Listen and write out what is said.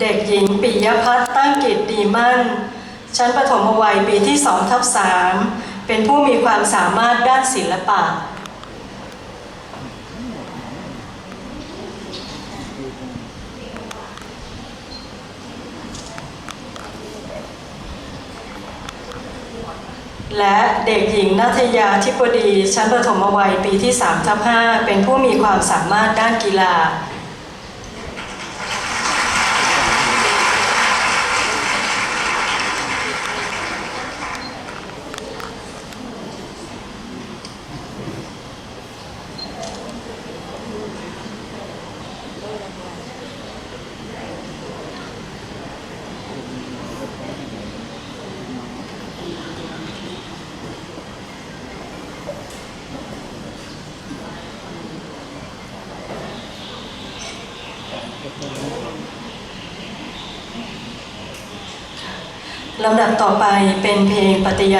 เด็กหญิงปิยพัฒน์ตั้งกิจดีมั่น ชั้นประถมวัยปีที่2ทับ3เป็นผู้มีความสามารถด้านศิลปะ และเด็กหญิงนัทยาธิปดี ชั้นประถมวัยปีที่3ทับ5เป็นผู้มีความสามารถด้านกีฬา ลำดับต่อไปเป็นเพลงปฏิญา